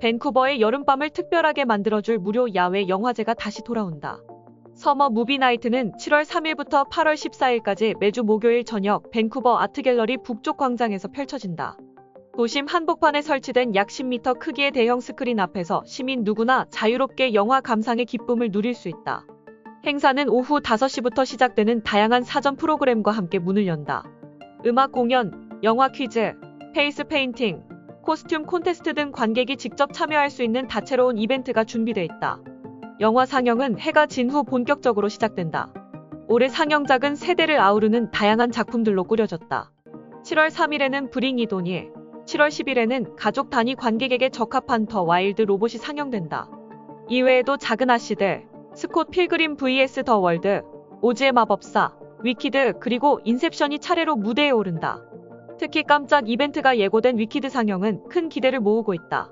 밴쿠버의 여름밤을 특별하게 만들어줄 무료 야외 영화제가 다시 돌아온다. 서머 무비나이트는 7월 3일부터 8월 14일까지 매주 목요일 저녁 밴쿠버 아트갤러리 북쪽 광장에서 펼쳐진다. 도심 한복판에 설치된 약 10m 크기의 대형 스크린 앞에서 시민 누구나 자유롭게 영화 감상의 기쁨을 누릴 수 있다. 행사는 오후 5시부터 시작되는 다양한 사전 프로그램과 함께 문을 연다. 음악 공연, 영화 퀴즈, 페이스 페인팅, 코스튬 콘테스트 등 관객이 직접 참여할 수 있는 다채로운 이벤트가 준비돼 있다. 영화 상영은 해가 진 후 본격적으로 시작된다. 올해 상영작은 세대를 아우르는 다양한 작품들로 꾸려졌다. 7월 3일에는 브링 이도니, 7월 10일에는 가족 단위 관객에게 적합한 더 와일드 로봇이 상영된다. 이외에도 작은 아씨들, 스콧 필그림 vs 더 월드, 오즈의 마법사, 위키드 그리고 인셉션이 차례로 무대에 오른다. 특히 깜짝 이벤트가 예고된 위키드 상영은 큰 기대를 모으고 있다.